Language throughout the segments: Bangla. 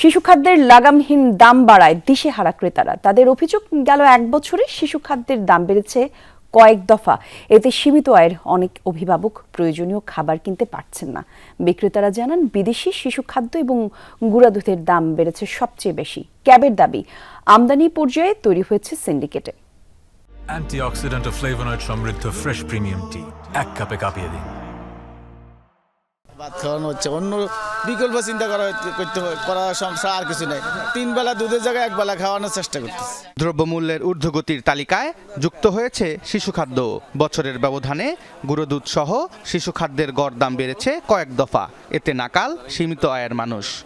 শিশু খাদ্যের লাগামহীন দাম বাড়ায় দিশেহারা ক্রেতারা। তাদের অভিযোগ গেল এক বছরে শিশু খাদ্যের দাম বেড়েছে কয়েক দফা। এতে সীমিত আয়ের অনেক অভিভাবক প্রয়োজনীয় খাবার কিনতে পারছেন না। বিক্রেতারা জানান, বিদেশি শিশু খাদ্য এবং গুঁড়া দুধের দাম বেড়েছে সবচেয়ে বেশি। ক্যাবের দাবি, আমদানি পর্যায়ে তৈরি হয়েছে সিন্ডিকেটে। অ্যান্টিঅক্সিডেন্ট ও ফ্লেভোনয়েড সমৃদ্ধ ফ্রেশ প্রিমিয়াম টি এক কাপে কাঁপিয়ে দিন। ভাত খাওয়ানো হচ্ছে। অন্য বিকল্প চিন্তা করা হচ্ছে- করতে হবে- করা সমস্যা আর কিছু নেই। তিন বেলা দুধের জায়গায় এক বেলা খাওয়ানোর চেষ্টা করতেছে। দ্রব্যমূল্যের ঊর্ধ্বগতির তালিকায় যুক্ত হয়েছে শিশু খাদ্য। বছরের ব্যবধানে গুঁড়ো দুধ সহ শিশু খাদ্যের গড় দাম বেড়েছে কয়েক দফা। এতে নাকাল সীমিত আয়ের মানুষ।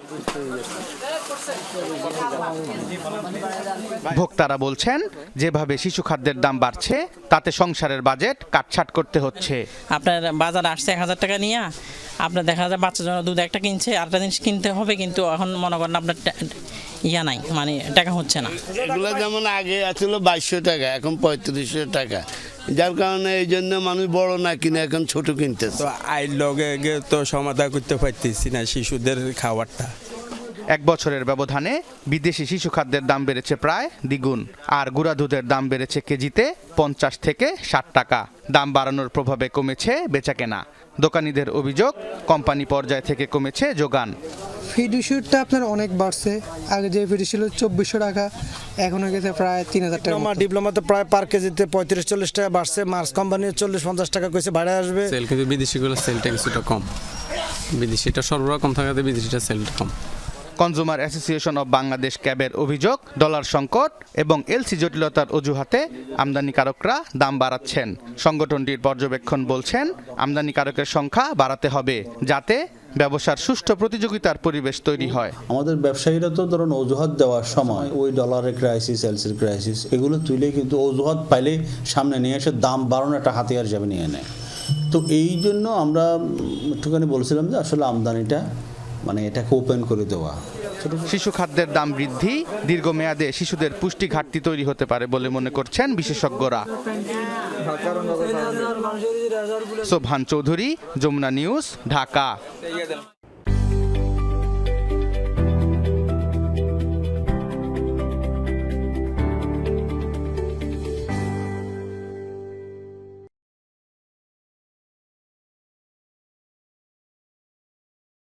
ভোক্তারা বলছেন যেভাবে শিশু খাদ্যের দাম বাড়ছে তাতে সংসারের বাজেট কাটছাট করতে হচ্ছে। আপনার বাজার আসছে এক হাজার টাকা নিয়ে আপনার দেখা যায় বাচ্চার জন্য দুধ একটা কিনছে আরেকটা জিনিস কিনতে হবে কিন্তু এখন মনে করেন আপনার ইয়া নাই মানে টাকা হচ্ছে না। এগুলো যেমন আগে ছিল বাইশশো টাকা এখন পঁয়ত্রিশশো টাকা। যার কারণে এই জন্য মানুষ বড় না কিনে এখন ছোট কিনতে তো আইর লগে তো সমাধান করতে পারতেছি না শিশুদের খাবারটা। এক বছরের ব্যবধানে বিদেশি শিশু খাদ্যের দাম বেড়েছে প্রায় দ্বিগুণ আর গুঁড়া দুধের দাম বেড়েছে কেজিতে পঞ্চাশ থেকে ষাট টাকা। দাম বাড়ানোর প্রভাবে কমেছে বেচাকেনা। দোকানিদের অভিযোগ কোম্পানি পর্যায় থেকে কমেছে যোগান। ফিডুশিটটা আপনার অনেক বাড়ছে। আগে যে ফিডু ছিল চব্বিশশো টাকা এখন হয়ে গেছে প্রায় তিন হাজার টাকা। ডিপ্লোমা ডিপ্লোমাতে প্রায় পার কেজিতে পঁয়ত্রিশ চল্লিশ টাকা বাড়ছে। মার্স কোম্পানি চল্লিশ পঞ্চাশ টাকা কইছে ভাড়া আসবে। সেল কিন্তু বিদেশিগুলো সেলটা কিছুটা কম। বিদেশিটা সরবরাহ কম থাকাতে বিদেশিটা সেলটা কম। কনজুমার অ্যাসোসিয়েশন অব বাংলাদেশ ক্যাবের অভিযোগ ডলার সংকট এবং এলসি জটিলতার অজুহাতে আমদানিকারকরা দাম বাড়াচ্ছেন। সংগঠনটির পর্যবেক্ষণ বলছেন, আমদানিকারকের সংখ্যা বাড়াতে হবে যাতে ব্যবসার সুষ্ঠু প্রতিযোগিতার পরিবেশ তৈরি হয়। আমাদের ব্যবসায়ীরা তো ধরুন অজুহাত দেওয়ার সময় ওই ডলারের ক্রাইসিস এলসির ক্রাইসিস এগুলো তুলে কিন্তু অজুহাত পাইলে সামনে নিয়ে এসে দাম বাড়ানো একটা হাতিয়ার যাবে নিয়ে নেয়। তো এই জন্য আমরা একটুখানি বলছিলাম যে আসলে আমদানিটা মানে এটাকে ওপেন করে দেওয়া। শিশু খাদ্যের দাম বৃদ্ধি, দীর্ঘমেয়াদে শিশুদের পুষ্টি ঘাটতি তৈরি হতে পারে বলে মনে করছেন বিশেষজ্ঞরা। সোভান চৌধুরী, যমুনা নিউজ, ঢাকা।